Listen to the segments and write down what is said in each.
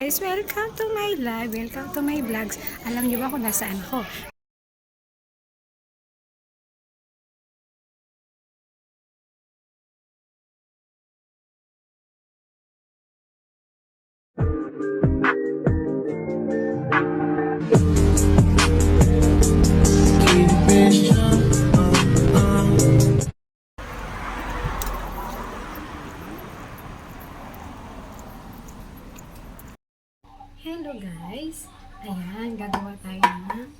Guys, welcome to my live. Welcome to my vlogs. Alam niyo ba kung nasaan ako? Hello guys! Ayan, gagawa tayo ng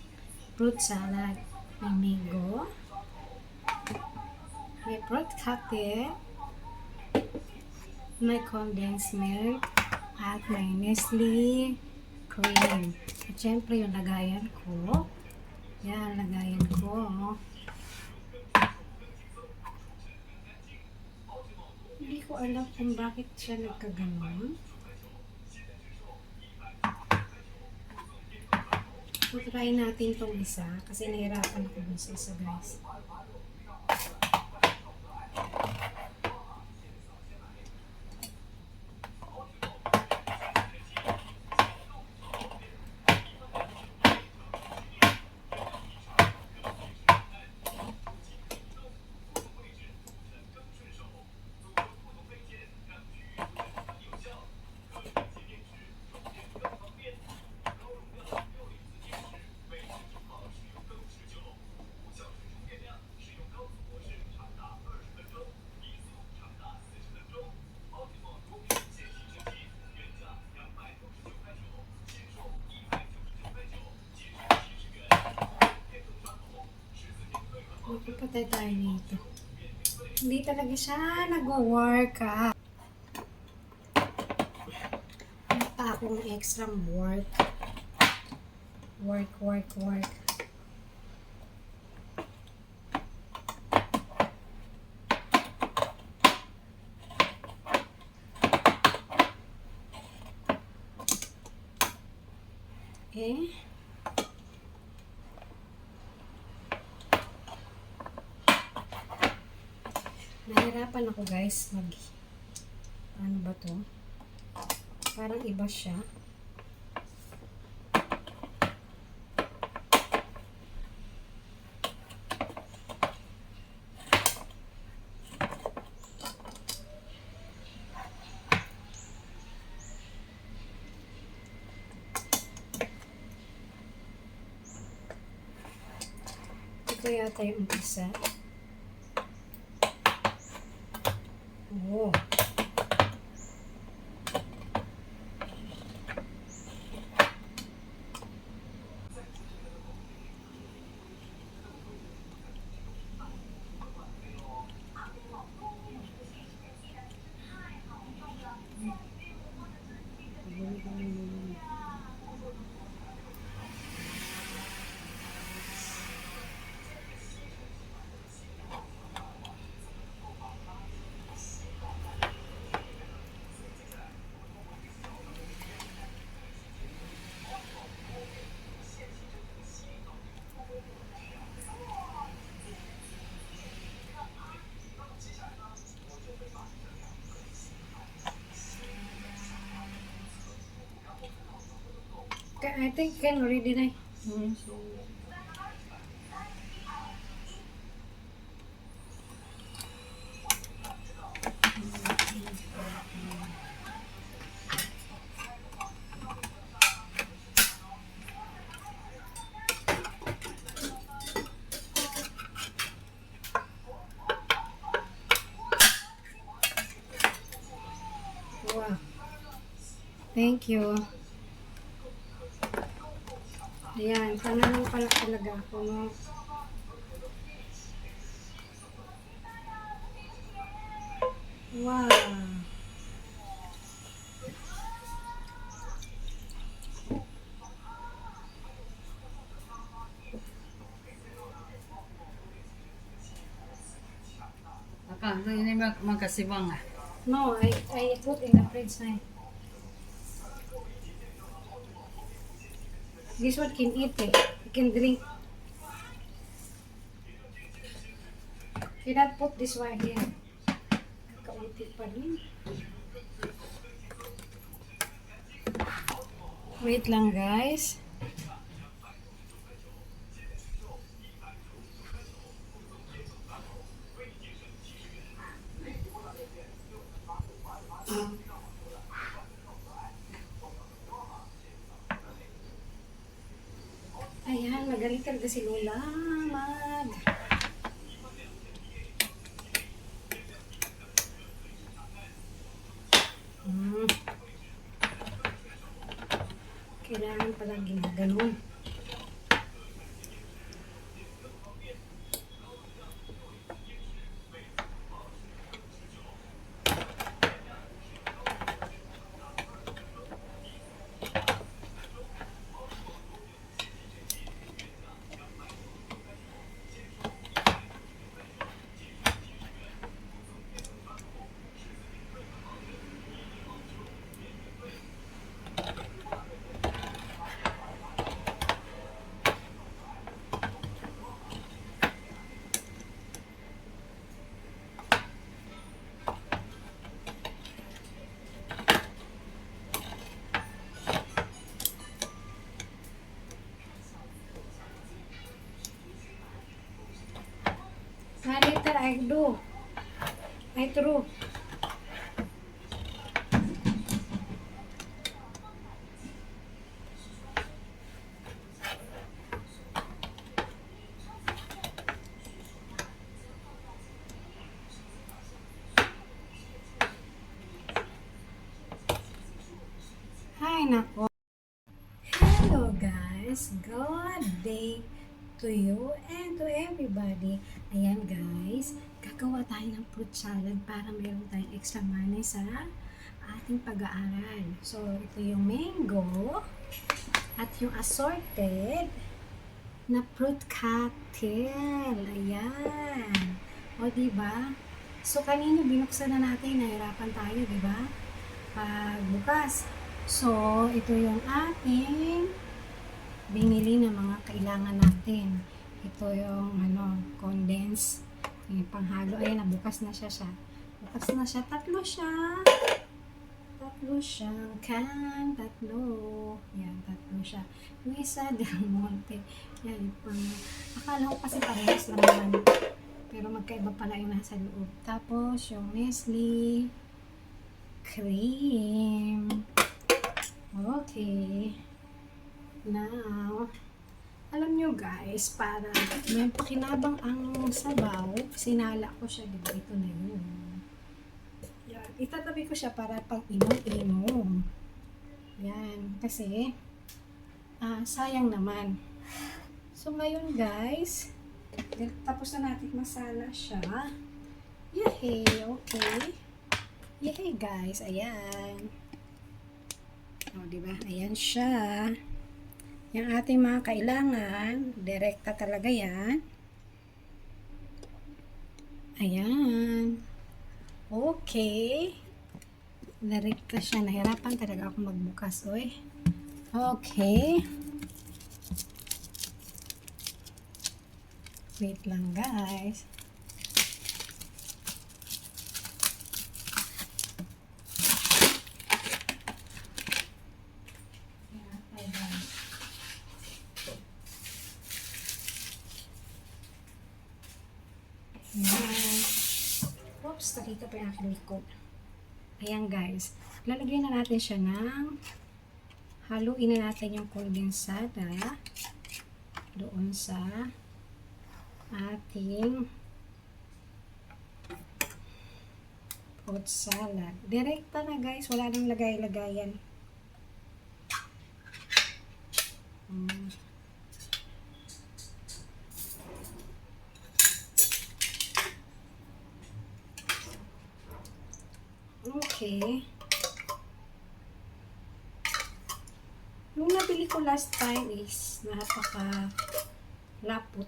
fruit salad. May mango, may fruit cocktail, may condensed milk, at may Nestle cream. At syempre yung lagayan ko. Yan, lagayan ko. Hindi ko alam kung bakit siya nagkaganon. So, try natin tong isa kasi nahirapan ako dun sa isa guys. Magpapatay tayo nito. Hindi talaga siya nag-work ah. Ano pa akong extra work. Work, work, work. Eh? Nahirapan ako guys mag ano ba to? Parang iba siya. Ito yata yung isa. 哦。I think can ready na. Hmm. Wow. Thank you. Ayan, tanong pala talaga ako, no? Wow. Akang, ito yun mag magkasibang ah. No, I, I put in the fridge na. This one can eat eh. You can drink. Cannot put this one here. Kaunti pa rin. Wait lang guys. Ayan, magaling talaga si Lola. Mag. Hmm. Kailangan palang ginaganon. I do. I through. Hi. Hello guys, good day to you and to everybody. Ayan guys, gagawa tayo ng fruit salad para meron tayong extra money sa ating pag-aaral. So, ito yung mango at yung assorted na fruit cocktail. Ayan. O, diba? So, kanino binuksan na natin, nahirapan tayo, diba? Pag bukas. So, ito yung ating binili ng mga kailangan natin. Ito yung ano, condense, yung panghalo. Ayan, nabukas na siya siya. Bukas na siya. Tatlo siya. Tatlo siyang can. Tatlo. Yan, tatlo siya. Yung isa, Del Monte. Yan, yung pang... Akala ko kasi parehas naman. Pero magkaiba pala yung nasa loob. Tapos, yung Nestle cream. Okay. Now, alam nyo guys, para may pakinabang ang sabaw, sinala ko siya, di ba? Ito na yun. Yan. Itatabi ko siya para pang inom-inom. Yan. Kasi, ah, sayang naman. So, ngayon guys, tapos na natin masala siya. Yay! Okay. Yay guys, ayan. O, di ba? Ayan siya. Yung ating mga kailangan, direkta talaga yan. Ayan. Okay. Direkta siya. Nahirapan talaga ako magbukas, oy. Okay. Wait lang, guys. Ayan. Ayan. Nakita pa yung aking likod. Ayan guys, lalagyan na natin siya ng haluin na natin yung kondensada doon sa ating fruit salad. Direkta na guys, wala nang lagay-lagayan. Mm. Okay. Yung nabili ko last time is napaka lapot.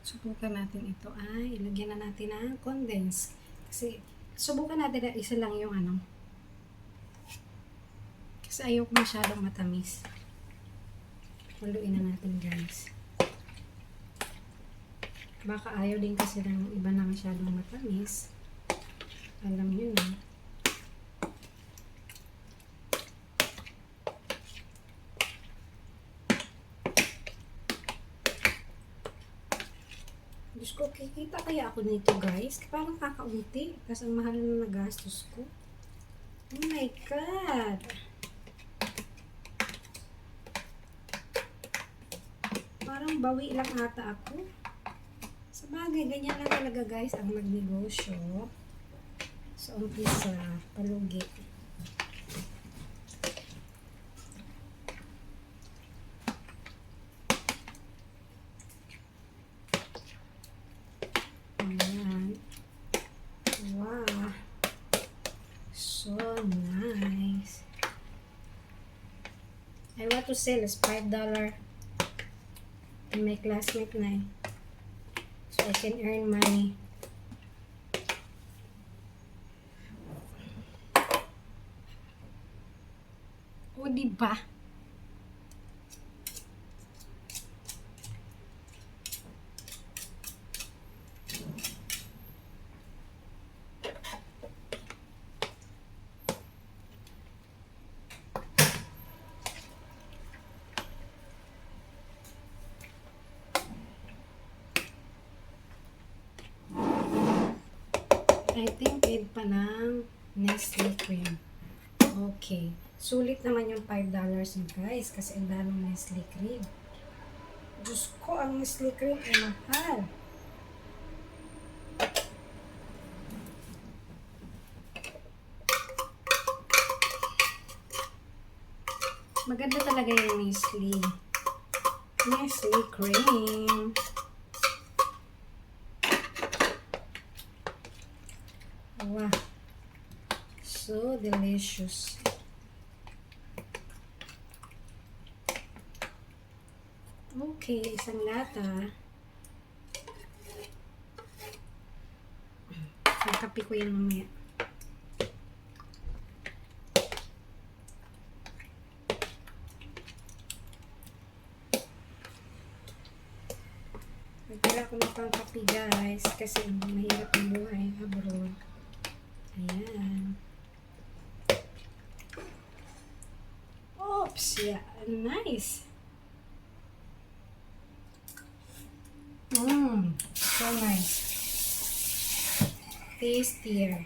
Subukan natin ito ay ilagyan na natin ng condense. Kasi subukan natin na isa lang yung ano. Kasi ayaw ko masyadong matamis. Haluin na natin guys. Baka ayaw din kasi ng iba na masyadong matamis. Alam nyo na. Diyos ko, kikita kaya ako nito guys. Parang kakaunti. Kasi ang mahal na nagastos ko. Oh my God! Parang bawi lang ata ako. Sa bagay, ganyan lang talaga guys ang magnegosyo. Sa umpisa, palugi. Ayan. Wow. So nice. I want to sell is $5 to my classmate na eh. So I can earn money. O, di ba? I think add pa ng Nestle cream. Okay. Sulit naman yung $5 yun guys kasi ang daming Nestle cream. Diyos ko, ang Nestle cream ay mahal. Maganda talaga yung Nestle. Nestle cream. Wow. So delicious. Okay, isang lata. Nakapi ko yan mamaya. Nagdala ko ng pangkapi guys kasi mahirap ang buhay abroad. Ayan. Oops! Yeah, nice. Mmm, so nice. Tastier.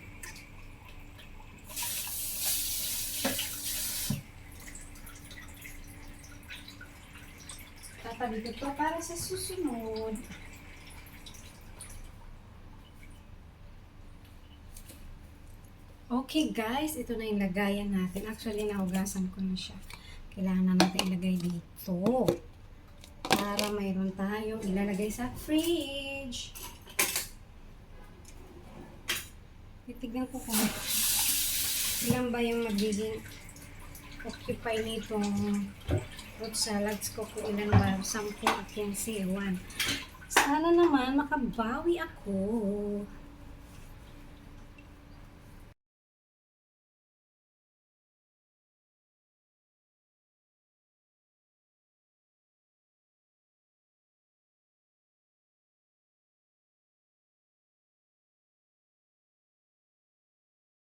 Tatabi ko to para sa susunod. Okay guys, ito na yung lagayan natin. Actually, naugasan ko na siya. Kailangan na natin ilagay dito. Para mayroon tayong ilalagay sa fridge. Titignan ko kung ilan ba yung magiging occupy nitong fruit salads ko kung ilan ba. 10 at 15, 1. Sana naman makabawi ako.